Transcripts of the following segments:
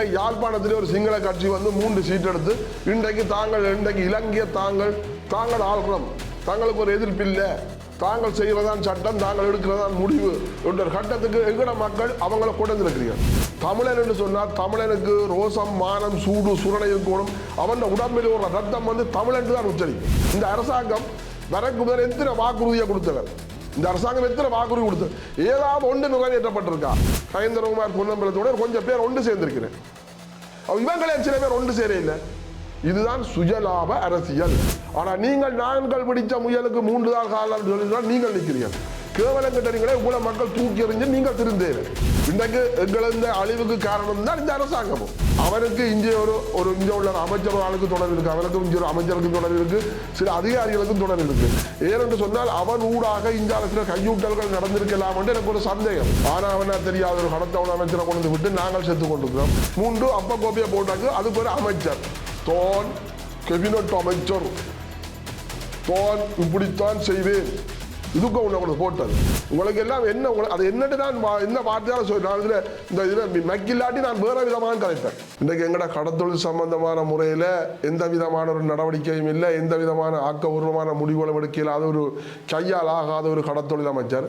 இன்றைக்கு யாழ்ப்பாணத்திலே ஒரு சிங்கள கட்சி வந்து மூன்று சீட் எடுத்து இன்றைக்கு தாங்கள் இன்றைக்கு இலங்கைய தாங்கள் தாங்கள் ஆள்றோம் தங்களுக்கு ஒரு எதிர்ப்பு இல்லை. தாங்கள் செய்கிறதான் சட்டம் தாங்கள் எடுக்கிறதான் முடிவு என்ற கட்டத்துக்கு எங்கட மக்கள் அவங்கள கொண்டு வந்திருக்கிறீர்கள் தமிழன் என்று சொன்னால் தமிழனுக்கு ரோசம் மானம் சூடு சுரணை இருக்கணும் அவன் உடம்பில் ஒரு ரத்தம் வந்து தமிழன் தான் உச்சரிக்கும். இந்த அரசாங்கம் வரக்கு முதல் எத்தனை வாக்குறுதியை கொடுத்தவர் இந்த அரசாங்கம் எத்தனை வாக்குறுதி கொடுத்து ஏதாவது ஒன்று நிறைவேற்றப்பட்டிருக்கா கயந்திரகுமார் பொன்னம்பலத்தோட கொஞ்சம் பேர் ஒன்று சேர்ந்திருக்கிறேன். அப்ப இவங்களே சில பேர் ஒன்று சேர இல்லை. இதுதான் சுயலாப அரசியல். ஆனால் நீங்கள் நான்கள் பிடித்த முயலுக்கு மூன்று நாள் காலம் சொல்லிதான் நீங்கள் நிற்கிறீர்கள். கேவலம் கட்டறீங்களே உங்களை மக்கள் தூக்கி எறிஞ்சு நீங்கள் திருந்தேன் இன்றைக்கு இந்த அழிவுக்கு காரணம் தான் இந்த அரசாங்கமும். அவருக்கு இங்கே ஒரு ஒரு இங்கே உள்ள அமைச்சர் ஆளுக்கு தொடர்பு இருக்கு. அவருக்கும் இங்கே ஒரு அமைச்சருக்கு தொடர்பு இருக்கு. சில அதிகாரிகளுக்கும் தொடர்பு இருக்கு. ஏனென்று சொன்னால் அவன் ஊடாக இந்த சில கையூட்டல்கள் நடந்திருக்கலாம் என்று எனக்கு ஒரு சந்தேகம். ஆனா அவனா தெரியாத ஒரு கடத்தவன் அமைச்சரை கொண்டு வந்து விட்டு நாங்கள் செத்து கொண்டிருக்கிறோம். மூன்று அப்ப கோப்பையை போட்டாக்கு அதுக்கு ஒரு அமைச்சர். தோன் கெபினட் அமைச்சர் தோன் இப்படித்தான் செய்வேன். இதுக்கும் உன்னை உங்களுக்கு போட்டது. உங்களுக்கு எல்லாம் என்ன உங்களுக்கு அது என்னட்டு நான் என்ன வார்த்தையால சொல்லி நான் இதில் இந்த இதில் மக்கில்லாட்டி நான் வேறு விதமான கலைப்பேன் இன்றைக்கு எங்கட கடத்தொழில் சம்பந்தமான முறையில் எந்த விதமான ஒரு நடவடிக்கையும் இல்லை எந்த விதமான ஆக்கபூர்வமான முடிவுகளும் எடுக்கல. அது ஒரு கையால் ஆகாத ஒரு கடத்தொழில் அமைச்சர்.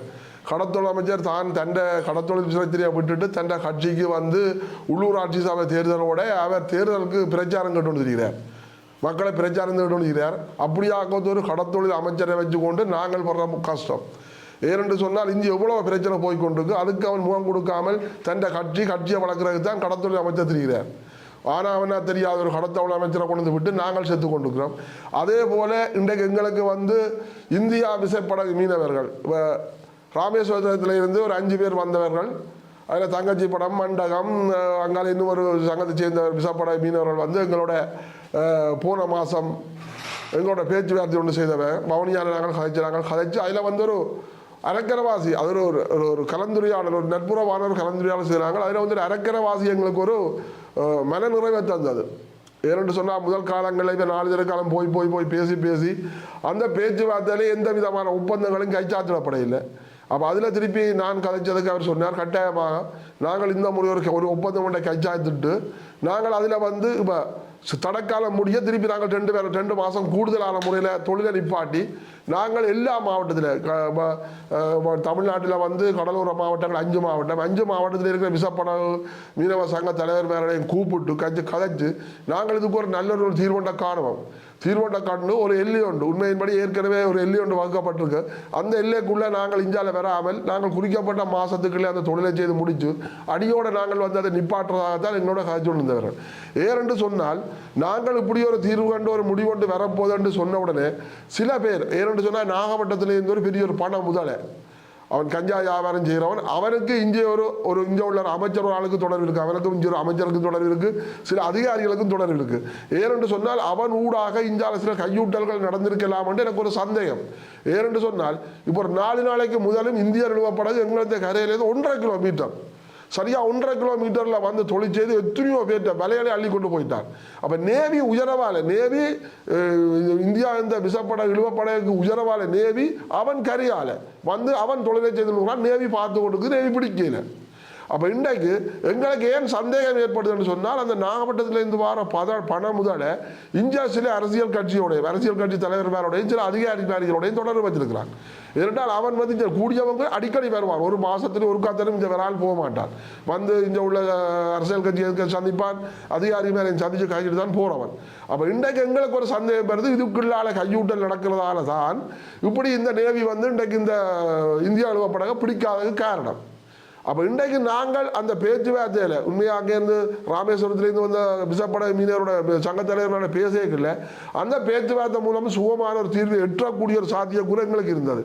கடத்தொழில் அமைச்சர் தான் தண்டை கடத்தொழில் பிரச்சனையை விட்டுட்டு தண்டை கட்சிக்கு வந்து உள்ளூராட்சி சபை தேர்தலோட அவர் தேர்தலுக்கு பிரச்சாரம் கட்டு வந்துருக்கிறார். மக்களை பிரச்சாரம் செய்கிறார் அப்படியாக ஒரு கடத்தொழில் அமைச்சரை வச்சுக்கொண்டு நாங்கள் படுற கஷ்டம். ஏனென்று சொன்னால் இங்கே எவ்வளோ பிரச்சனை போய் கொண்டிருக்கு அதுக்கு அவன் முகம் கொடுக்காமல் தன் கட்சி கட்சியை வளர்க்குறதுக்கு தான் கடத்தொழில் அமைச்சர் தெரிகிறார். ஆனால் அவனா தெரியாத ஒரு கடத்தொழில் அமைச்சரை கொண்டு வந்து விட்டு நாங்கள் செத்து கொண்டிருக்கிறோம். அதே போல் இன்றைக்கு எங்களுக்கு வந்து இந்தியா விசைப்படகு மீனவர்கள் இப்போ ராமேஸ்வரத்தில் இருந்து ஒரு அஞ்சு பேர் வந்தவர்கள் அதில் தங்கச்சி படம் மண்டகம் அங்கால இன்னும் ஒரு சங்கத்தை சேர்ந்த விசப்பட மீனவர்கள் வந்து எங்களோட போன மாதம் எங்களோட பேச்சுவார்த்தை ஒன்று செய்தவன் பவனியான நாங்கள் கதைச்சு நாங்கள் கதைச்சு அதில் வந்து ஒரு அரக்கரவாசி அது ஒரு ஒரு ஒரு கலந்துரையாடல் ஒரு நட்புறவான ஒரு கலந்துரையாடல் செய்கிறாங்க அதில் வந்து ஒரு அரக்கரவாசி எங்களுக்கு ஒரு மன நிறைவை தந்தது ஏனென்று சொன்னால் முதல் காலங்களில் இப்போ நாலு காலம் போய் போய் போய் பேசி பேசி அந்த பேச்சுவார்த்தையிலே எந்த விதமான ஒப்பந்தங்களும் கைச்சாத்திடப்படையில்லை அப்போ அதில் திருப்பி நான் கதைச்சதுக்கு அவர் சொன்னார் கட்டாயமாக நாங்கள் இந்த முறை ஒரு ஒரு ஒப்பந்தம் ஒன்றை கைச்சாத்துட்டு நாங்கள் அதில் வந்து இப்போ தடக்காலம் முடிய திருப்பி நாங்கள் ரெண்டு பேர் ரெண்டு மாதம் கூடுதலான முறையில் தொழிலை நிப்பாட்டி நாங்கள் எல்லா மாவட்டத்தில் தமிழ்நாட்டில் வந்து கடலோர மாவட்டங்கள் அஞ்சு மாவட்டம். அஞ்சு மாவட்டத்தில் இருக்கிற விசப்படகு மீனவ சங்க தலைவர் மேலையும் கூப்பிட்டு கஞ்சி கதைச்சு நாங்கள் இதுக்கு ஒரு நல்ல ஒரு தீர்வண்ட காணுவோம். தீர்வண்ட காட்டு ஒரு எல்லை உண்டு. உண்மையின்படி ஏற்கனவே ஒரு எல்லை ஒன்று வகுக்கப்பட்டிருக்கு. அந்த எல்லைக்குள்ளே நாங்கள் இந்தியாவில் வராமல் நாங்கள் குறிக்கப்பட்ட மாதத்துக்குள்ளே அந்த தொழிலை செய்து முடித்து அடியோடு நாங்கள் வந்து அதை நிப்பாற்றுறதாகத்தான் எங்களோட காய்ச்சி கொண்டிருந்தவர்கள் ஏறென்று சொன்னால் நாங்கள் இப்படி ஒரு தீர்வு கண்டு ஒரு முடிவு கொண்டு வரப்போகுதுன்னு சொன்ன உடனே சில பேர் ஏறென்று சொன்னால் நாகப்பட்டினத்துலேருந்து ஒரு பெரிய ஒரு பண முதலை அவன் கஞ்சா வியாபாரம் செய்கிறவன் அவனுக்கு இங்கே ஒரு ஒரு இங்கே உள்ள அமைச்சர் ஒரு ஆளுக்கு தொடர்பு இருக்குது அவனுக்கும் இங்கே ஒரு அமைச்சருக்கும் தொடர்பு இருக்குது சில அதிகாரிகளுக்கும் தொடர்பு இருக்குது ஏனென்று சொன்னால் அவன் ஊடாக இந்தியாவில் சில கையூட்டல்கள் நடந்திருக்கலாம் என்று எனக்கு ஒரு சந்தேகம். ஏனென்று சொன்னால் இப்போ ஒரு நாலு நாளைக்கு முதலும் இந்தியா நிறுவப்படகு எங்களது கரையிலேருந்து ஒன்றரை கிலோமீட்டர் சரியா ஒன்றரை கிலோமீட்டர்ல வந்து தொழில் செய்து எத்தனையோ பேர்ட்ட வலையிலே அள்ளி கொண்டு போயிட்டார். அப்ப நேவி உயரவால நேவி இந்தியா இந்த விசப்பட இழுவப்படைக்கு உயரவால நேவி அவன் கரியால வந்து அவன் தொழிலை செய்து நேவி பார்த்து கொடுக்கு நேவி பிடிக்கல. அப்போ இன்றைக்கு எங்களுக்கு ஏன் சந்தேகம் ஏற்படுதுன்னு சொன்னால் அந்த நாகப்பட்டினத்திலிருந்து வர பத பண முதல இந்தியா சில அரசியல் கட்சியோடைய அரசியல் கட்சி தலைவர்களோடையும் சில அதிகாரிகளோடையும் தொடர்பு வச்சிருக்கிறான் ஏனென்றால் அவன் வந்து இங்கே கூடியவங்க அடிக்கடி வருவான். ஒரு மாசத்துல ஒரு காத்தலும் இங்கே வரால் போக மாட்டான். வந்து இங்கே உள்ள அரசியல் அரசியல் கட்சியை சந்திப்பான்? அதிகாரி மேலே சந்திச்சு கையிட்டு தான் போறவன். அப்போ இன்றைக்கு எங்களுக்கு ஒரு சந்தேகம் வருது. இதுக்குள்ளால கையூட்டல் நடக்கிறதால தான் இப்படி இந்த நேவி வந்து இன்றைக்கு இந்த இந்தியா அலுவப்படக பிடிக்காததுக்கு காரணம். அப்போ இன்றைக்கு நாங்கள் அந்த பேச்சுவார்த்தையில் உண்மையாக அங்கேருந்து ராமேஸ்வரத்துலேருந்து வந்த விசப்பட மீனவரோட சங்கத்தலைவரோட பேசியக்கில்ல அந்த பேச்சுவார்த்தை மூலம் சுகமான ஒரு தீர்வு எட்டக்கூடிய ஒரு சாத்திய கூட எங்களுக்கு இருந்தது.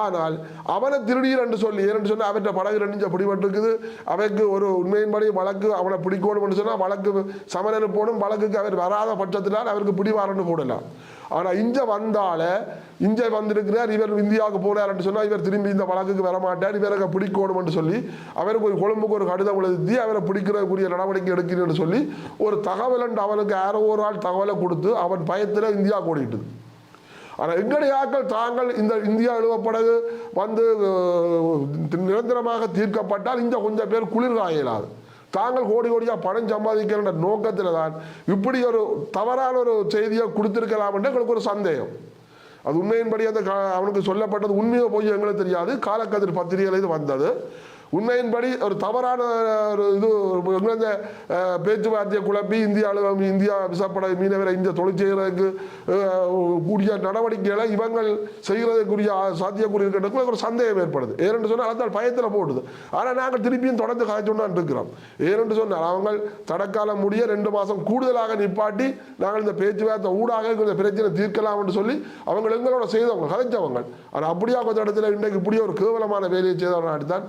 ஆனால் அவனை திருடீர் என்று சொல்லி ஏன்னு சொன்னால் அவற்றை படகு ரெண்டு பிடிபட்டிருக்குது அவைக்கு ஒரு உண்மையின்படி வழக்கு அவனை பிடிக்கணும்னு சொன்னால் வழக்கு சமநிலை போடும் வழக்குக்கு அவர் வராத பட்சத்தினால் அவருக்கு பிடிவாரன்னு போடலாம். ஆனால் இஞ்ச வந்தால இஞ்ச வந்திருக்கிறார் இவர் இந்தியாவுக்கு போறாருன்னு சொன்னால் இவர் திரும்பி இந்த வழக்குக்கு வரமாட்டார் இவருக்கு பிடிக்கணும்னு சொல்லி அவருக்கு ஒரு கொழும்புக்கு ஒரு கடிதம் எழுதி அவரை பிடிக்கிறதுக்குரிய நடவடிக்கை எடுக்கிறேன்னு சொல்லி ஒரு தகவல் அவனுக்கு யாரோ ஒரு ஆள் தகவலை கொடுத்து அவன் பயத்தில் இந்தியா கூடிட்டுது ஆனால் எங்களுடைய ஆட்கள் தாங்கள் இந்த இந்தியா எழுவப்படகு வந்து நிரந்தரமாக தீர்க்கப்பட்டால் இந்த கொஞ்சம் பேர் குளிர் காயலாது. தாங்கள் கோடி கோடியாக பணம் சம்பாதிக்கிற நோக்கத்தில் தான் இப்படி ஒரு தவறான ஒரு செய்தியை கொடுத்துருக்கலாம் என்று எங்களுக்கு ஒரு சந்தேகம். அது உண்மையின்படி அந்த கா- அவனுக்கு சொல்லப்பட்டது உண்மையோ பொய் எங்களுக்கு தெரியாது. காலக்கதிர் பத்திரிகையில் இது வந்தது. உண்மையின்படி ஒரு தவறான ஒரு இது இந்த பேச்சுவார்த்தையை குழப்பி இந்தியாவில் இந்தியா விசப்படை மீனவரை இந்த தொழில் செய்கிறதுக்கு கூடிய நடவடிக்கைகளை இவங்கள் செய்கிறதுக்குரிய சாத்தியக்குரிய இருக்கிறதுக்கு ஒரு சந்தேகம் ஏற்படுது. ஏனென்று சொன்னால் அந்த பயத்தில் போடுது ஆனால் நாங்கள் திருப்பியும் தொடர்ந்து காய்ச்சோன்னு இருக்கிறோம். ஏனென்று சொன்னால் அவங்க தடக்காலம் முடிய ரெண்டு மாதம் கூடுதலாக நிப்பாட்டி நாங்கள் இந்த பேச்சுவார்த்தை ஊடாக இந்த பிரச்சனை தீர்க்கலாம் என்று சொல்லி அவங்க எங்களோட செய்தவங்க கதைச்சவங்க ஆனால் அப்படியா கொஞ்சம் இடத்துல இன்றைக்கு இப்படியே ஒரு கேவலமான வேலையை செய்தவர்கள் தான்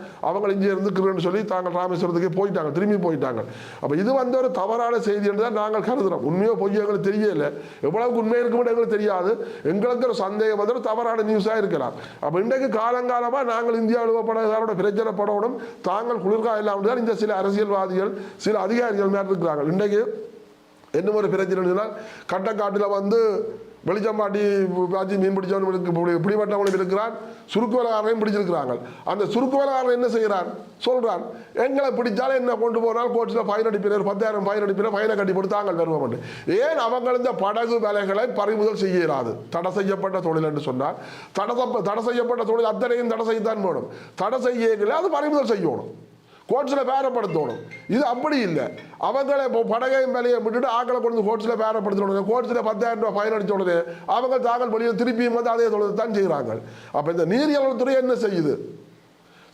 அவங்க இங்கே இருந்துக்கிறேன்னு சொல்லி தாங்கள் ராமேஸ்வரத்துக்கு போயிட்டாங்க திரும்பி போயிட்டாங்க. அப்போ இது வந்து ஒரு தவறான செய்தி என்று தான் நாங்கள் கருதுகிறோம் உண்மையோ பொய்யோ எங்களுக்கு தெரியல. எவ்வளவுக்கு உண்மை இருக்கும் எங்களுக்கு தெரியாது. எங்களுக்கு ஒரு சந்தேகம் வந்து ஒரு தவறான நியூஸாக இருக்கலாம். அப்போ இன்றைக்கு காலங்காலமாக நாங்கள் இந்தியா எழுவப்படாத பிரச்சனை படணும் தாங்கள் குளிர்கா இல்லாமல் தான் இந்த சில அரசியல்வாதிகள் சில அதிகாரிகள் மேலே இன்றைக்கு என்ன ஒரு பிரச்சனை சொன்னால் கட்டக்காட்டில் வந்து வெளிச்சம்பாட்டி பாச்சி மீன் பிடிச்சவனுக்கு பிடிபட்டவனும் இருக்கிறான். சுருக்கு வேலைக்காரனையும் பிடிச்சிருக்கிறாங்க அந்த சுருக்கு வேலைக்காரன் என்ன செய்கிறான்? சொல்கிறான் எங்களை பிடிச்சாலும் என்ன கொண்டு போனால் கோர்ட்டில் ஃபைன் அடிப்பினர் பத்தாயிரம் ஃபைன் அடிப்பினர் ஃபைனை கட்டி கொடுத்தாங்க தாங்கள் வருவோம் ஏன் அவங்க இந்த படகு வேலைகளை பறிமுதல் செய்யறாது? தடை செய்யப்பட்ட தொழில் என்று சொன்னால் தடை தடை செய்யப்பட்ட தொழில் அத்தனையும் தடை செய்யத்தான் வேணும். தடை செய்யல அது பறிமுதல் செய்யணும். கோர்ட்ஸில் பேரப்படுத்தணும் இது அப்படி இல்லை. அவங்களை இப்போ படகையும் வேலையை விட்டுட்டு ஆக்களை கொண்டு கோட்ஸில் பேரப்படுத்தணும் கோட்ஸில் பத்தாயிரம் ரூபாய் ஃபைன் அடித்த உடனே அவங்க தாங்கள் வழியில் திருப்பியும் வந்து அதே தொழில் தான் செய்கிறாங்க அப்போ இந்த நீரியல் துறை என்ன செய்யுது?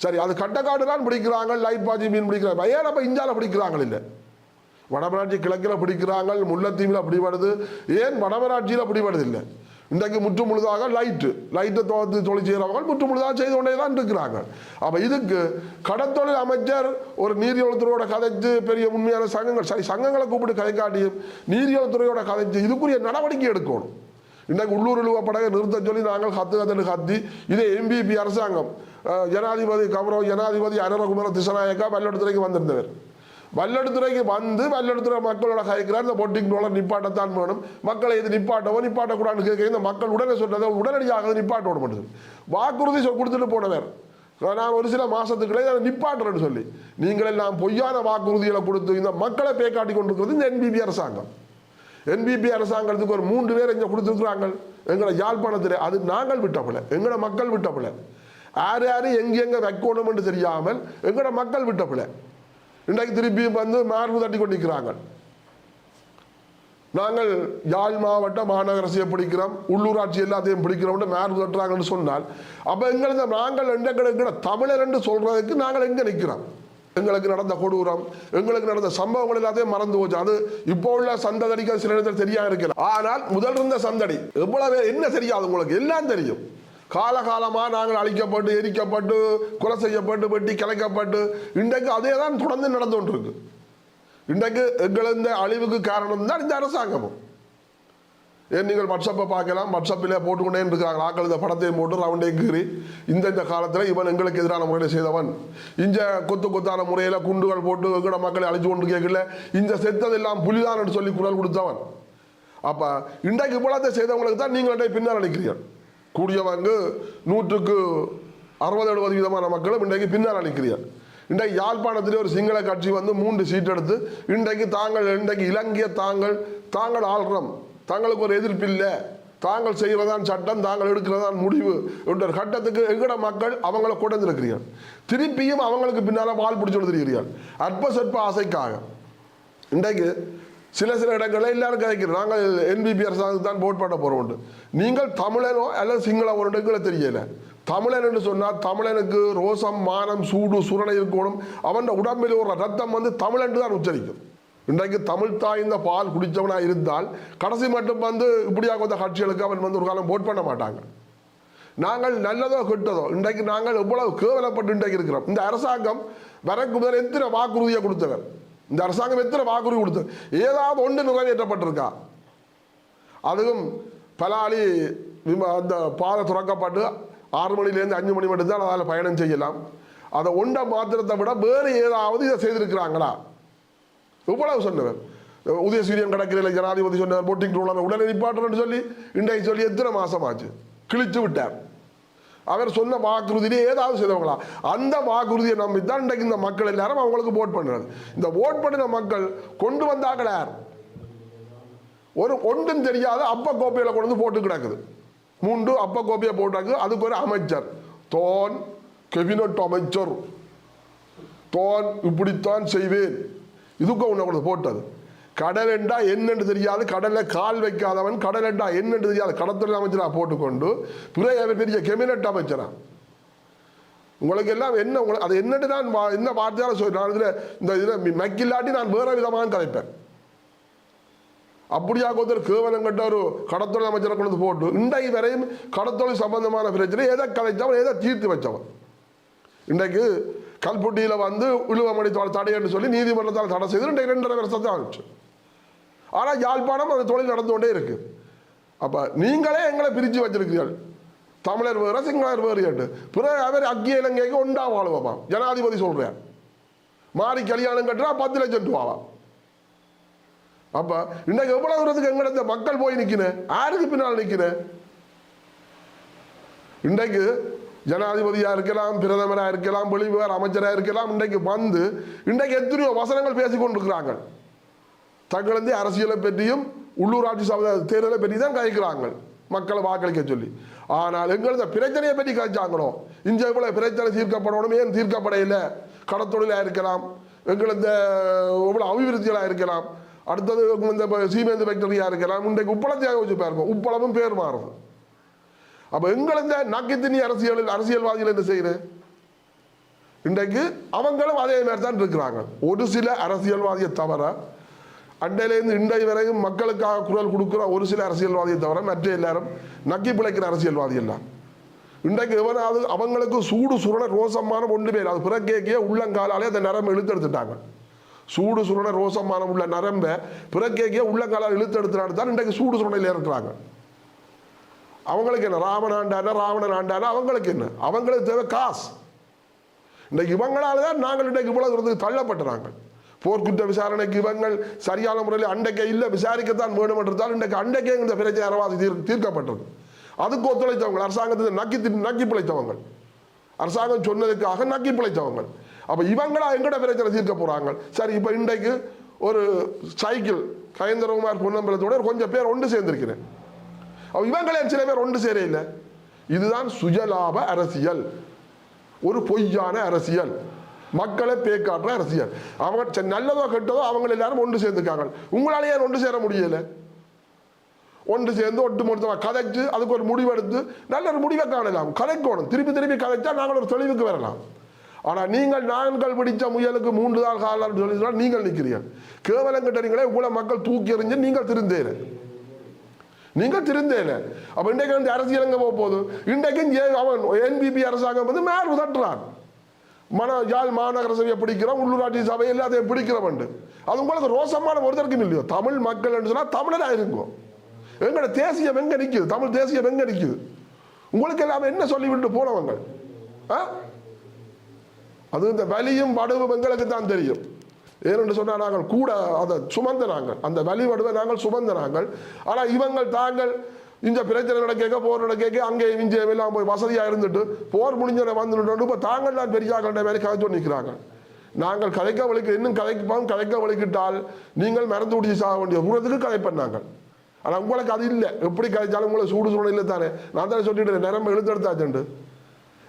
சரி அது கட்டக்காடு தான் பிடிக்கிறாங்க லைட் பாஜி மீன் பிடிக்கிறாங்க. ஏன் நம்ம இந்தியாவில் பிடிக்கிறாங்க இல்லை? வடமராட்சி கிழக்கில் பிடிக்கிறாங்க முல்லைத்தீவில் பிடிபடுது. ஏன் வடமராட்சியில் பிடிபடுது இல்லை? இன்றைக்கு முற்று முழுதாக லைட்டு லைட்டை தோத்து தொழில் செய்கிறவர்கள் முற்று முழுதாக செய்து கொண்டே தான் இருக்கிறாங்க அப்போ இதுக்கு கடத்தொழில் அமைச்சர் ஒரு நீரியல்துறையோட கதைச்சு பெரிய உண்மையான சங்கங்கள் சரி சங்கங்களை கூப்பிட்டு கதை காட்டியும் நீரியல்துறையோட கதைச்சு இதுக்குரிய நடவடிக்கை எடுக்கணும். இன்றைக்கு உள்ளூர் இழுவ படகை நிறுத்த சொல்லி நாங்கள் கத்து கத்துன்னு கத்தி இதே எம்பிபி அரசாங்கம் ஜனாதிபதி கௌரவ ஜனாதிபதி அனரகுமார திசநாயக்கா பல்லடத்துறைக்கு வந்திருந்தவர். வல்லெடுத்துறைக்கு வந்து வல்லெடுத்துறை மக்களோட கதைக்கிறார் இந்த பொட்டிங் டோலர் நிப்பாட்டத்தான் வேணும். மக்களை இது நிப்பாட்டவோ நிப்பாட்டக்கூடாதுன்னு கேட்க இந்த மக்கள் உடனே சொல்றதை உடனடியாக நிப்பாட்ட விட மாட்டேங்குது. வாக்குறுதி சொ- கொடுத்துட்டு போனவர். நான் ஒரு சில மாதத்துக்குள்ளே அதை நிப்பாட்டுறேன்னு சொல்லி. நீங்கள் நான் பொய்யான வாக்குறுதிகளை கொடுத்து இந்த மக்களை பேக்காட்டி கொண்டிருக்கிறது இந்த என்பிபி அரசாங்கம். என்பிபி அரசாங்கத்துக்கு ஒரு மூன்று பேர் இங்கே கொடுத்துருக்குறாங்க. எங்களை யாழ்ப்பாணத்தில். அது நாங்கள் விட்டப்பல எங்களோட மக்கள் விட்டப்பல யார் யார் எங்கெங்கே வைக்கணும்னு தெரியாமல் எங்களோட மக்கள் விட்டப்பல இன்றைக்கு திருப்பியும் வந்து மார்பு தட்டி கொண்டிருக்கிறாங்க. நாங்கள் யாழ் மாவட்ட மாநகராட்சியை பிடிக்கிறோம் உள்ளூராட்சி எல்லாத்தையும் பிடிக்கிறோம்னு மார்பு தட்டுறாங்கன்னு சொன்னால் அப்போ எங்களுக்கு நாங்கள் எங்களை தமிழர் என்று சொல்றதுக்கு நாங்கள் எங்கே நிற்கிறோம் எங்களுக்கு நடந்த கொடூரம் எங்களுக்கு நடந்த சம்பவங்கள் எல்லாத்தையும் மறந்து போச்சு. அது இப்போ உள்ள சந்ததடிக்கு சில இடத்துல தெரியாம இருக்கிறது ஆனால் முதல் இருந்த சந்தடி எவ்வளவு என்ன தெரியாது உங்களுக்கு? எல்லாம் தெரியும். காலகாலமாக நாங்கள் அழிக்கப்பட்டு எரிக்கப்பட்டு கொலை செய்யப்பட்டு வெட்டி கிளைக்கப்பட்டு இன்றைக்கு அதே தான் தொடர்ந்து நடந்து கொண்டிருக்கு இன்றைக்கு எங்கள் இந்த அழிவுக்கு காரணம் தான் இந்த அரசாங்கமும். ஏன் நீங்கள் வாட்ஸ்அப்பை பார்க்கலாம்? வாட்ஸ்அப்பில் போட்டுக்கொண்டே இருக்கிறாங்க ஆக்கள் இந்த படத்தையும் போட்டு ரவுண்டே கீறி இந்த இந்த காலத்தில் இவன் எங்களுக்கு எதிரான முறையில் செய்தவன். இந்த கொத்து கொத்தான முறையில் குண்டுகள் போட்டு எங்கட மக்களை அழிச்சு கொண்டு கேட்கல இந்த செத்ததெல்லாம் புலிதான் சொல்லி குரல் கொடுத்தவன். அப்போ இன்றைக்கு இவ்வளோத்தை செய்தவங்களுக்கு தான் நீங்கள் பின்னால் அழைக்கிறீர்கள் கூடியவங்க நூற்றுக்கு அறுபது எழுபது விதமான மக்களும் இன்றைக்கு பின்னால் அளிக்கிறீர்கள் இன்றைக்கு யாழ்ப்பாணத்திலே ஒரு சிங்கள கட்சி வந்து மூன்று சீட் எடுத்து இன்றைக்கு தாங்கள் இன்றைக்கு இலங்கைய தாங்கள் தாங்கள் ஆள்றோம் தங்களுக்கு ஒரு எதிர்ப்பு இல்லை தாங்கள் செய்கிறதான் சட்டம் தாங்கள் எடுக்கிறதான் முடிவு என்ற ஒரு கட்டத்துக்கு எங்கட மக்கள் அவங்கள கொண்டிருக்கிறீர்கள் திருப்பியும் அவங்களுக்கு பின்னால் வால் பிடிச்சு கொடுத்துருக்கிறீர்கள் அற்ப சொற்ப ஆசைக்காக. இன்றைக்கு சில சில இடங்களில் எல்லாரும் கதைக்கிறோம் நாங்கள் என்பிபி அரசாங்கத்துக்கு தான் போட் பண்ண போகிறோம் நீங்கள் தமிழனோ அல்லது சிங்களோ ஒரு எங்களை தெரியல. தமிழன் என்று சொன்னால் தமிழனுக்கு ரோசம் மானம் சூடு சுரணை இருக்கணும். அவன் உடம்பில் ஒரு ரத்தம் வந்து தமிழன் தான் உச்சரிக்கும். இன்றைக்கு தமிழ் தாய்ந்த பால் குடித்தவனாக இருந்தால் கடைசி மட்டும் வந்து இப்படியாக வந்த கட்சிகளுக்கு அவன் வந்து ஒரு காலம் போட் பண்ண மாட்டாங்க. நாங்கள் நல்லதோ கெட்டதோ இன்றைக்கு நாங்கள் எவ்வளவு கேவலப்பட்டு இன்றைக்கு இருக்கிறோம். இந்த அரசாங்கம் வரக்கு முதல் எத்தனை வாக்குறுதியை கொடுத்தவர்? இந்த அரசாங்கம் எத்தனை வாக்குறுதி கொடுத்து ஏதாவது ஒன்று நிறைவேற்றப்பட்டிருக்கா? அதுவும் பலாலி விம- அந்த பாதை துறக்கப்பட்டு ஆறு மணிலேருந்து அஞ்சு மணி மட்டும் தான் அதால் பயணம் செய்யலாம். அதை ஒன்றை மாத்திரத்தை விட வேறு ஏதாவது இதை செய்திருக்கிறாங்களா? இவ்வளவு சொன்னவர். உதயசூரியன் கடற்கரையில் ஜனாதிபதி சொன்னார் போட்டிங் ரூலான உடனே நிப்பாட்டுறேன்னு சொல்லி இன்றைக்கு சொல்லி எத்தனை மாதம் ஆச்சு கிழிச்சு விட்டார். அவர் சொன்ன வாக்குறுதியிலே ஏதாவது செய்தவங்களா? அந்த வாக்குறுதியை நம்பி தான் இன்றைக்கு இந்த மக்கள் எல்லாரும் அவங்களுக்கு ஓட் பண்ணுறது. இந்த ஓட் பண்ணின மக்கள் கொண்டு வந்தாங்கள ஒரு ஒன்றும் தெரியாத அப்ப கோப்பையில் கொண்டு வந்து போட்டு கிடக்குது. மூன்று அப்ப கோப்பையை போட்டாக்கு அதுக்கு ஒரு அமைச்சர். தோன் கெபினட் அமைச்சர். தோன் இப்படித்தான் செய்வேன். இதுக்கு உன்னை கொண்டு போட்டது. கடல் என்றா என்னென்று தெரியாது. கடலை கால் வைக்காதவன் கடல் என்றா என்னென்று தெரியாது. கடத்தொழில் அமைச்சராக போட்டுக்கொண்டு பிறகு அவர் பெரிய கெபினட் அமைச்சரா. உங்களுக்கு எல்லாம் என்ன உங்களை அது என்னட்டு நான் வா- என்ன வார்த்தையால சொல்லி நான் இதில் இந்த இதில் மக்கில்லாட்டி நான் வேற விதமாக கதைப்பேன் அப்படியா ஒருத்தர் கேவலம் கட்ட ஒரு கடத்தொழில் அமைச்சரை கொண்டு வந்து போட்டு இன்றைக்கு வரையும் கடத்தொழில் சம்பந்தமான பிரச்சனை எதை கலைச்சவன் எதை தீர்த்து வச்சவன் இன்றைக்கு கல்புட்டியில் வந்து உழுவமணி தடை என்று சொல்லி நீதிமன்றத்தால் தடை செய்து இன்றைக்கு ரெண்டரை வருஷத்தை ஆச்சு. ஆனால் யாழ்ப்பாணம் அந்த தொழில் நடந்து கொண்டே இருக்கு. அப்போ நீங்களே எங்களை பிரித்து வச்சிருக்கிறீர்கள். தமிழர் வேறு சிங்களர் வேறு கேட்டு பிறகு அவர் அக்கிய இலங்கைக்கு ஒன்றா வாழுவாமா? ஜனாதிபதி சொல்கிறேன் மாறி கல்யாணம் கட்டுறா பத்து லட்சம் ரூபாவா அப்போ இன்னைக்கு எவ்வளோ தூரத்துக்கு எங்கிட்ட மக்கள் போய் நிற்கினேன் யாருக்கு பின்னால் நிற்கினேன் இன்றைக்கு ஜனாதிபதியாக இருக்கலாம் பிரதமராக இருக்கலாம் வெளிவிவகார அமைச்சராக இருக்கலாம் இன்றைக்கு வந்து இன்றைக்கு எத்தனையோ வசனங்கள் பேசிக்கொண்டிருக்கிறாங்க தங்களது அரசியலை பற்றியும் உள்ளூராட்சி சபை தேர்தலை பற்றி தான் கழிக்கிறாங்க மக்களை வாக்களிக்க சொல்லி. ஆனால் எங்களது பிரச்சனையை பற்றி கழிச்சாங்களோ இந்த இவ்வளோ பிரச்சனை தீர்க்கப்படணும் ஏன் தீர்க்கப்படையில? கடத்தொழிலாக இருக்கலாம் எங்களது இவ்வளோ அபிவிருத்திகளாக இருக்கலாம். அடுத்தது இந்த சீமேந்து ஃபேக்டரியாக இருக்கலாம். இன்றைக்கு உப்பளத்தையாக வச்சு பாருங்க உப்பளமும் பேர் மாறுது அப்போ எங்களது நக்கித்தினி அரசியலில் அரசியல்வாதிகள் என்ன செய்யுது? இன்றைக்கு அவங்களும் அதே மாதிரி தான் இருக்கிறாங்க. ஒரு சில அரசியல்வாதியை தவிர அண்டையிலேருந்து இன்றை வரையும் மக்களுக்காக குரல் கொடுக்குற ஒரு சில அரசியல்வாதியை தவிர மற்ற எல்லாரும் நக்கி பிழைக்கிற அரசியல்வாதி எல்லாம். இன்றைக்கு எவனாவது அவங்களுக்கு சூடு சுரண ரோசமான ஒன்று பேர் அது பிறக்கேக்கே உள்ளங்காலாலே அந்த நரம்பை இழுத்தெடுத்துட்டாங்க. சூடு சுரண ரோசமான உள்ள நரம்பை பிறக்கேக்கே உள்ளங்காலால் இழுத்தெடுத்துனாட்டு தான் இன்றைக்கு சூடு சுரணையில் இருக்கிறாங்க. அவங்களுக்கு என்ன? ராமன் ஆண்டானா ராவணன் ஆண்டானா? அவங்களுக்கு என்ன? அவங்களுக்கு தேவை காசு. இன்றைக்கு இவங்களால தான் நாங்கள் இன்றைக்கு இவ்வளவு தள்ளப்பட்டுறாங்க. போர்க்குற்ற விசாரணைக்கு இவங்கள் சரியான முறையில் அண்டைக்கே இல்லை விசாரிக்கத்தான் வேணும் என்றால் இன்றைக்கு அண்டைக்கே இந்த பிரச்சனை அரவாசி தீர் தீர்க்கப்பட்டது. அதுக்கு ஒத்துழைத்தவங்க அரசாங்கத்தை நக்கி நக்கி பிழைத்தவங்க அரசாங்கம் சொன்னதுக்காக நக்கி பிழைத்தவங்க அப்போ இவங்களா எங்கட பிரச்சனை தீர்க்க போறாங்க? சரி இப்போ இன்றைக்கு ஒரு சைக்கிள் கயந்திரகுமார் பொன்னம்பலத்தோட கொஞ்சம் பேர் ஒன்று சேர்ந்திருக்கிறேன். அப்போ இவங்களே சில பேர் ஒன்று சேர இல்லை. இதுதான் சுயலாப அரசியல். ஒரு பொய்யான அரசியல். மக்களை பேக்காட்டுற அரசியல். அவங்க நல்லதோ கெட்டதோ அவங்க எல்லாரும் ஒன்று சேர்ந்துக்காங்க உங்களால ஏன் ஒன்று சேர முடியல? ஒன்று சேர்ந்து ஒட்டு மொத்தமாக கதைச்சு அதுக்கு ஒரு முடிவெடுத்து நல்ல ஒரு முடிவை காணலாம். கதைக்கணும். திருப்பி திருப்பி கதைச்சா நாங்கள் ஒரு தெளிவுக்கு வரலாம். ஆனால் நீங்கள் நாங்கள் பிடிச்ச முயலுக்கு மூன்று நாள் காலம் சொல்லி சொன்னால் நீங்கள் நிற்கிறீர்கள். கேவலம் கிட்டறீங்களே உங்களை மக்கள் தூக்கி எறிஞ்சு நீங்கள் திருந்தேன். நீங்கள் திருந்தேல அப்போ இன்றைக்கு வந்து அரசியலங்க போக போகுது? இன்றைக்கும் அவன் என்பிபி அரசாங்கம் வந்து மேல் உதட்டுறான். மன யாழ் மாநகர சபையை பிடிக்கிறோம் உள்ளூராட்சி சபை எல்லாத்தையும் பிடிக்கிறோம் அது உங்களுக்கு ரோசமான ஒருத்தருக்கும் இல்லையோ? தமிழ் மக்கள் சொன்னால் தமிழராக இருக்கும் எங்களோட தேசியம் எங்கே நிற்குது தமிழ் தேசியம் எங்கே நிற்குது உங்களுக்கு எல்லாம் என்ன சொல்லிவிட்டு போனவங்க ஆ? அது இந்த வலியும் வடுவும் எங்களுக்கு தான் தெரியும். ஏனென்று சொன்னால் நாங்கள் கூட அதை சுமந்த நாங்கள். அந்த வலி வடுவை நாங்கள் சுமந்த நாங்கள். ஆனால் இவங்கள் தாங்கள் இந்த பிரச்சனைகளை கேட்க போரோட கேட்க அங்கே இங்கே எல்லாம் போய் வசதியாக இருந்துட்டு போர் முடிஞ்சவரை வந்துட்டு இப்போ தாங்கள் தான் கண்ட வேலை கதைச்சு நிற்கிறாங்க நாங்கள் கதைக்க வலிக்க இன்னும் கதைப்போம் கதைக்க வலிக்கிட்டால் நீங்கள் மறந்து குடிச்சு சாக வேண்டிய தூரத்துக்கு கதைப்பேன் நாங்கள் ஆனால் உங்களுக்கு அது இல்லை. எப்படி கதைச்சாலும் உங்களை சூடு சூடு இல்லை தானே. நான் தானே சொல்லிட்டு நிரம்ப இழுத்தெடுத்தாச்சுண்டு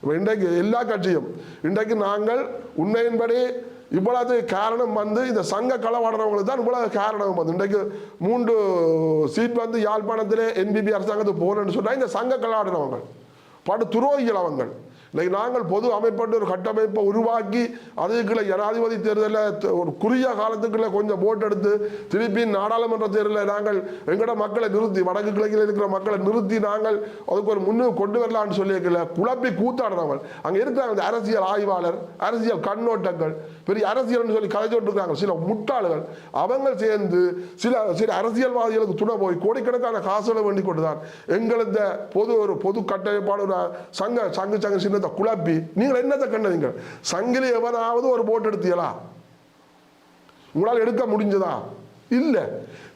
இப்போ இன்றைக்கு எல்லா கட்சியும் இன்றைக்கு நாங்கள் உண்மையின்படி இவ்வளவு காரணம் வந்து இந்த சங்க களவாடுறவங்களுக்கு தான் இவ்வளவு காரணம் வந்து. இன்றைக்கு மூன்று சீட் வந்து யாழ்ப்பாணத்திலே என்பிபி அரசாங்கத்துக்கு போகணும்னு சொன்னால் இந்த சங்க களவாடுறவங்க படு துரோகிகள் அவங்கள். இன்னைக்கு நாங்கள் பொது அமைப்பட்டு ஒரு கட்டமைப்பை உருவாக்கி அதுக்குள்ள ஜனாதிபதி தேர்தலில் ஒரு குறுகிய காலத்துக்குள்ள கொஞ்சம் போட் எடுத்து திருப்பி நாடாளுமன்ற தேர்தலில் நாங்கள் எங்கட மக்களை நிறுத்தி வடக்கு கிழக்கில் இருக்கிற மக்களை நிறுத்தி நாங்கள் அதுக்கு ஒரு முன்னு கொண்டு வரலாம்னு சொல்லியிருக்கல. குழப்பி கூத்தாடுறவங்க அங்கே இருக்கிறாங்க அந்த அரசியல் ஆய்வாளர் அரசியல் கண்ணோட்டங்கள் பெரிய அரசியல்னு சொல்லி கதைச்சு இருக்காங்க சில முட்டாள்கள். அவங்க சேர்ந்து சில சில அரசியல்வாதிகளுக்கு துணை போய் கோடிக்கணக்கான காசுகளை வேண்டி கொண்டுதான் எங்களது பொது ஒரு பொது கட்டமைப்பான சங்க சங்க சங்கு சங்க சங்கத்தை குழப்பி நீங்கள் என்னத்தை கண்டதுங்க சங்கிலி எவனாவது ஒரு போட் எடுத்தீங்களா? உங்களால் எடுக்க முடிஞ்சதா? இல்லை.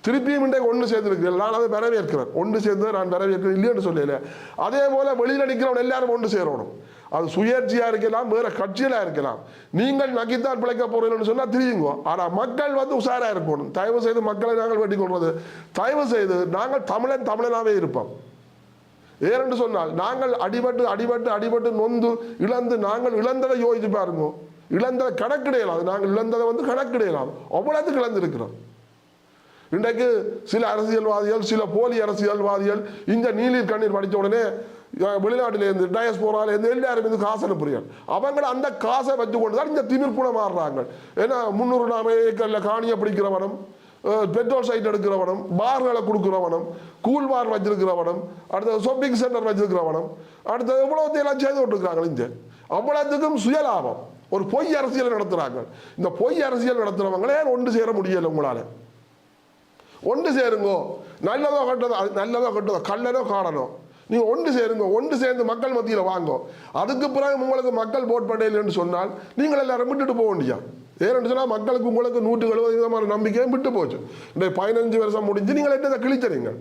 திருப்பியும் இன்றைக்கு ஒன்று சேர்ந்துருக்கிறேன் நான் அதை வரவேற்கிறேன் ஒன்று சேர்ந்து நான் வரவேற்கிறேன். இல்லைன்னு சொல்லல. அதே போல வெளியில் நிற்கிறவன் எல்லாரும் ஒன்று சேரணும். அது சுயேட்சையா இருக்கலாம் வேற கட்சியில இருக்கலாம். நீங்கள் நக்கித்தான் பிழைக்க போறீங்கன்னு சொன்னா தெரியுங்க. ஆனா மக்கள் வந்து உஷாரா இருக்கணும். தயவு செய்து மக்களை நாங்கள் வெட்டி கொள்வது. தயவு செய்து நாங்கள் தமிழன் தமிழனாவே இருப்போம். ஏனென்று சொன்னால் நாங்கள் அடிபட்டு அடிபட்டு அடிபட்டு நொந்து இழந்து நாங்கள் இழந்ததை யோசிச்சு பாருங்க. இழந்ததை கணக்கிடையலாம் நாங்கள் இழந்ததை வந்து கணக்கிடையலாம் அவ்வளவுக்கு இழந்திருக்கிறோம். இன்றைக்கு சில அரசியல்வாதிகள் சில போலி அரசியல்வாதிகள் இந்த நீலீர் கண்ணீர் படித்த உடனே வெளிநாட்டிலேருந்து டயஸ்போரால இருந்து எல்லாரும் இருந்து காசு அனுப்புறீங்க அவங்கள அந்த காசை வச்சு கொண்டு தான் இந்த திமிர் கூட மாறுறாங்க. ஏன்னா முந்நூறு நாம ஏக்கரில் காணியை பிடிக்கிறவனும் பெட்ரோல் சைட் எடுக்கிறவனும் பார்களை கொடுக்குறவனும் கூல் பார் வச்சிருக்கிறவனும் அடுத்தது ஷாப்பிங் சென்டர் வச்சிருக்கிறவனும் அடுத்தது எவ்வளோத்தையெல்லாம் செய்து கொண்டிருக்கிறாங்க இங்கே? அவ்வளோத்துக்கும் சுயலாபம். ஒரு பொய் அரசியல் நடத்துகிறாங்க இந்த பொய் அரசியல் நடத்துகிறவங்களே ஒன்று சேர முடியலை உங்களால்? ஒன்று சேருங்கோ. நல்லதோ கட்டதோ அது நல்லதோ கட்டதோ கல்லனோ காணனோ நீங்கள் ஒன்று சேருங்க. ஒன்று சேர்ந்து மக்கள் மத்தியில் வாங்கோ. அதுக்கு பிறகு உங்களுக்கு மக்கள் போட் பண்ணலைன்னு சொன்னால் நீங்கள் எல்லாரும் விட்டுட்டு போக வேண்டியா ஏன்னு சொன்னால் மக்களுக்கு உங்களுக்கு நூற்று எழுபது விதமான நம்பிக்கையும் விட்டு போச்சு. இந்த பதினஞ்சு வருஷம் முடிஞ்சு நீங்கள் என்னத்தை கிழிச்சறீங்க?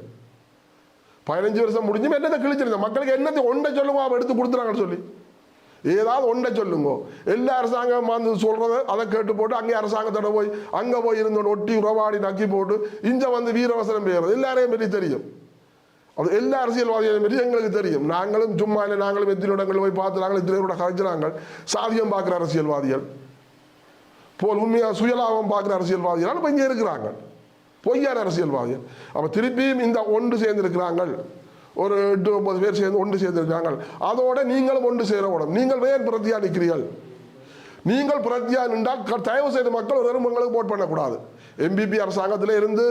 பதினஞ்சு வருஷம் முடிஞ்சு என்னதை கிழிச்சிருங்க மக்களுக்கு என்னத்தை ஒன்றை சொல்லுங்க அவன் எடுத்து கொடுத்துறாங்கன்னு சொல்லி. ஏதாவது ஒன்றை சொல்லுங்க. எல்லா அரசாங்கம் வந்து சொல்கிறத அதை கேட்டு போட்டு அங்கே அரசாங்கத்தோட போய் அங்கே போய் இருந்தோட ஒட்டி உறவாடி நக்கி போட்டு இங்க வந்து வீரவசனம் பெய்யறது எல்லாரையும் பற்றி தெரியும். அது எல்லா அரசியல்வாதிகளையும் பற்றி எங்களுக்கு தெரியும். நாங்களும் சும்மா இல்லை நாங்களும் எத்தனை இடங்கள் போய் பார்த்து நாங்கள் இத்தனை கூட கலைக்கிறாங்க சாதியம் பார்க்குற அரசியல்வாதிகள். போல் உண்மையாக சுயலாபம் பார்க்குற அரசியல்வாதிகள். இப்போ இங்கே இருக்கிறாங்க. பொய்யான அரசியல்வாதிகள். அப்போ திருப்பியும் இந்த ஒன்று சேர்ந்திருக்கிறாங்க ஒரு எட்டு ஒன்பது பேர் சேர்ந்து ஒன்று சேர்ந்திருக்காங்க அதோட நீங்களும் ஒன்று சேரப்படும் நீங்கள் வேறு பிரத்தியா நிற்கிறீர்கள் நீங்கள் பிரத்தியா நின்றால் க- தயவு செய்த மக்கள் ஒரு உங்களுக்கு போட் பண்ணக்கூடாது. எம்பிபி அரசாங்கத்தில் இருந்து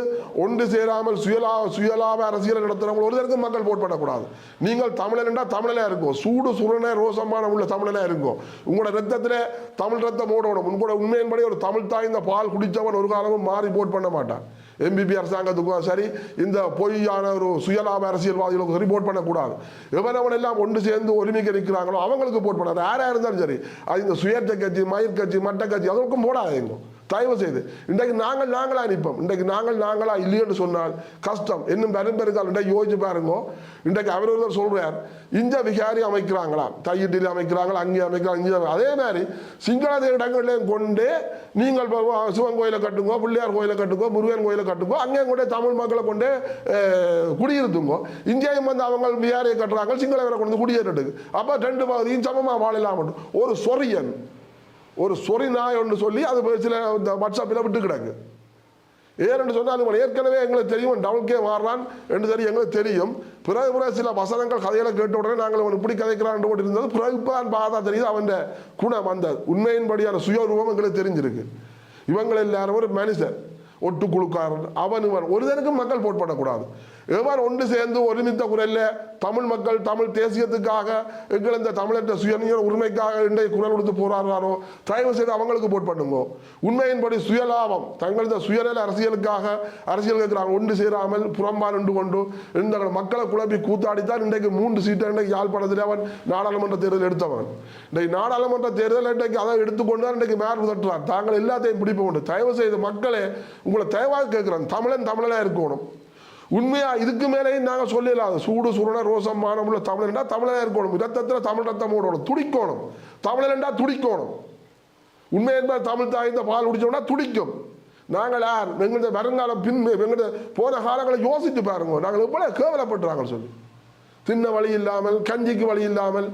ஒன்று சேராமல் சுயலா சுயலாப அரசியல் ஒரு ஒருத்தருக்கும் மக்கள் போட் பண்ணக்கூடாது. நீங்கள் தமிழன் என்றால் இருக்கும். சூடு சுரண ரோசமான உள்ள தமிழனாக இருக்கும். உங்களோட ரத்தத்தில் தமிழ் ரத்தம் ஓடணும். உங்களோட உண்மையின்படி ஒரு தமிழ் தாய் இந்த பால் குடித்தவன் ஒரு காலமும் மாறி போட் பண்ண மாட்டான். எம்பிபி அரசாங்கத்துக்கும் சரி இந்த பொய்யான ஒரு சுயலாப அரசியல்வாதிகளுக்கும் சரி போட் பண்ணக்கூடாது. எவனவன் எல்லாம் ஒன்று சேர்ந்து ஒருமிக்க நிற்கிறாங்களோ அவங்களுக்கு போட் பண்ணாது. யாராக இருந்தாலும் சரி அது இந்த சுயேட்சை கட்சி மயிர் கட்சி மட்ட கட்சி அதற்கும் போடாதீங்க. தயவு செய்து இன்றைக்கு நாங்கள் நாங்களாக நிற்போம். இன்றைக்கு நாங்கள் நாங்களாக இல்லையென்று சொன்னால் கஷ்டம். இன்னும் பெரும்பெருக்கால் இன்றைக்கு யோசிச்சு பாருங்க. இன்றைக்கு அவர் ஒருவர் சொல்கிறார் இந்த விகாரி அமைக்கிறாங்களா? தையிட்டில் அமைக்கிறாங்களா? அங்கே அமைக்கிறாங்க இங்கே அதே மாதிரி சிங்கள இடங்களையும் கொண்டு நீங்கள் சிவன் கோயிலை கட்டுங்கோ பிள்ளையார் கோயிலை கட்டுங்கோ முருகன் கோயிலை கட்டுங்கோ அங்கேயும் கொண்டு தமிழ் மக்களை கொண்டு குடியிருத்துங்கோ. இங்கேயும் வந்து அவங்க விகாரியை கட்டுறாங்க சிங்களவரை கொண்டு குடியேறிட்டு அப்போ ரெண்டு பகுதியும் சமமாக வாழலாம். ஒரு சொரியன் ஒரு சொறி நாய் ஒன்று சொல்லி அது சில இந்த வாட்ஸ்அப்பில் விட்டு கிடக்கு ஏன்னு சொன்னால் இவன் ஏற்கனவே எங்களுக்கு தெரியும் டபுள் கே மாறுறான் என்று தெரியும் எங்களுக்கு தெரியும். பிறகு பிறகு சில வசனங்கள் கதைகளை கேட்ட உடனே நாங்கள் அவன் இப்படி கதைக்கிறான் போட்டு இருந்தது பிறகு இப்போ தான் பார்த்தா தெரியுது அவன் குணம் அந்த உண்மையின்படியான சுயரூபம் எங்களுக்கு தெரிஞ்சிருக்கு. இவங்கள் எல்லாரும் ஒரு மனுஷன் ஒட்டு குழுக்காரன் அவன் இவன் ஒருதனுக்கும் மக்கள் போட் பண்ணக்கூடாது எவ்வாறு ஒன்று சேர்ந்து ஒருமித்த குரல்ல தமிழ் மக்கள் தமிழ் தேசியத்துக்காக எங்கள் இந்த தமிழற்ற சுயநிய உரிமைக்காக இன்றைய குரல் கொடுத்து போராடுறாரோ தயவு செய்து அவங்களுக்கு போட் பண்ணுங்க. உண்மையின்படி சுயலாபம் தங்கள் இந்த சுயநல அரசியலுக்காக அரசியல் கேட்கிறாங்க ஒன்று சேராமல் புறம்பா நின்று கொண்டு இந்த மக்களை குழப்பி கூத்தாடித்தான் இன்றைக்கு மூன்று சீட்டை இன்றைக்கு யாழ்ப்பாணத்தில் அவன் நாடாளுமன்ற தேர்தல் எடுத்தவன். இன்றைக்கு நாடாளுமன்ற தேர்தல் இன்றைக்கு அதை எடுத்துக்கொண்டு இன்றைக்கு மேல் தட்டுறான். தாங்கள் எல்லாத்தையும் பிடிப்பு கொண்டு தயவு செய்து மக்களே உங்களை தயவாக கேட்குறான். தமிழன் தமிழனாக இருக்கணும். உண்மையா இதுக்கு மேலேயும் நாங்கள் சொல்லலாம் சூடு சுரண ரோசம் மானமுள்ள தமிழன்டா தமிழனாக இருக்கணும். ரத்தத்தில் தமிழ் ரத்தம் ஓடணும் துடிக்கணும். தமிழன்டா துடிக்கணும். உண்மை என்பது தமிழ் தாய் இந்த பால் குடிச்சோம்னா துடிக்கும். நாங்கள் யார்? எங்களுடைய வருங்காலம் பின் எங்களுடைய போன காலங்களை யோசித்து பாருங்க. நாங்கள் எவ்வளோ கேவலப்பட்டுறாங்க சொல்லி. தின்ன வழி இல்லாமல் கஞ்சிக்கு வழி இல்லாமல்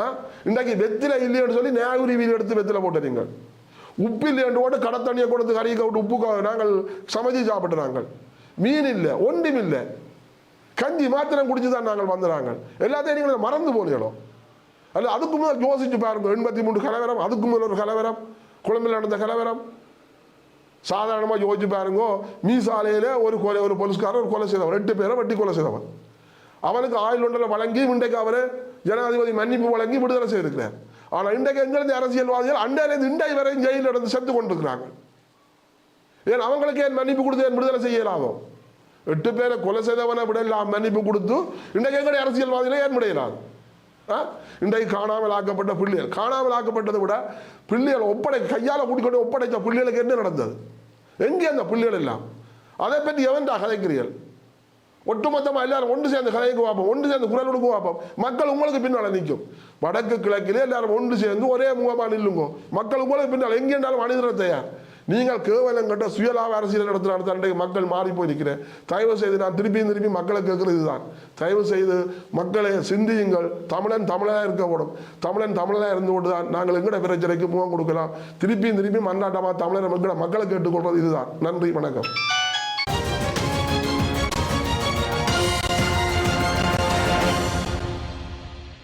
ஆ? இன்றைக்கு வெத்தில இல்லைன்னு சொல்லி நேகுரி வீடு எடுத்து வெத்தில போட்டுறீங்க உப்பு இல்லைன்னு போட்டு கடத்தண்ணியை கொடுத்து கறியை விட்டு உப்பு நாங்கள் சமைச்சு சாப்பிட்றாங்க மீன் இல்லை ஒன்றும் இல்லை. கஞ்சி மாத்திரம் குடிச்சு தான் நாங்கள் வந்துடுறாங்க எல்லாத்தையும் நீங்கள் மறந்து போனீங்களோ? அல்ல அதுக்கு முதல் யோசிச்சு பாருங்க எண்பத்தி மூணு கலவரம் அதுக்கு முதல் ஒரு கலவரம் குழம்பில் நடந்த கலவரம். சாதாரணமாக யோசிச்சு பாருங்க மீசாலையில் ஒரு கொலை ஒரு போலீஸ்காரர் ஒரு கொலை செய்தவன் ரெண்டு பேரை வட்டி கொலை செய்தவன். அவனுக்கு ஆயுள் ஒன்றில் வழங்கி இன்றைக்கு அவர் ஜனாதிபதி மன்னிப்பு வழங்கி விடுதலை செய்திருக்கிறார். ஆனால் இன்றைக்கு எங்கிருந்து அரசியல்வாதிகள் அண்டையிலிருந்து இண்டை வரை ஜெயிலில் இருந்து செத்து கொண்டிருக்கிறாங்க ஏன் அவங்களுக்கு ஏன் மன்னிப்பு கொடுத்து ஏன் விடுதலை செய்யலாமோ எட்டு பேரை கொலை செய்தவனை விடலாம் மன்னிப்பு கொடுத்து இன்றைக்கு எங்களுடைய அரசியல்வாதிகளை ஏன் விடையலாது ஆ? இன்றைக்கு காணாமல் ஆக்கப்பட்ட பிள்ளைகள் காணாமல் ஆக்கப்பட்டதை விட பிள்ளைகள் ஒப்படை கையால் கூட்டிக்கொண்டு ஒப்படைத்த பிள்ளைகளுக்கு என்ன நடந்தது? எங்கே அந்த பிள்ளைகள் எல்லாம்? அதை பற்றி எவன்டா கதைக்கிறீர்கள்? ஒட்டுமொத்தமாக எல்லாரும் ஒன்று சேர்ந்து கதைக்கு பார்ப்போம் ஒன்று சேர்ந்து குரல் கொடுக்க பார்ப்போம். மக்கள் உங்களுக்கு பின்னால் நிற்கும். வடக்கு கிழக்கிலே எல்லாரும் ஒன்று சேர்ந்து ஒரே முகமாக நில்லுங்க. மக்கள் உங்களுக்கு பின்னால் எங்கே இருந்தாலும் அணிதிர தயார். நீங்கள் கேவலம் கட்ட சுயலாப அரசியல் நடத்துகிற தண்டை மக்கள் மாறி போயிருக்கிறேன் தயவு செய்து நான் திருப்பி திருப்பி மக்களை கேட்குறது இதுதான். தயவு செய்து மக்களை சிந்தியுங்கள். தமிழன் தமிழனாக இருக்க போடும் தமிழன் தமிழனாக இருந்து கொண்டு தான் நாங்கள் எங்கட பிரச்சனைக்கு முகம் கொடுக்கலாம். திருப்பியும் திருப்பி மன்னாட்டமாக தமிழர் மக்களை மக்களை கேட்டுக்கொள்வது இதுதான். நன்றி வணக்கம்.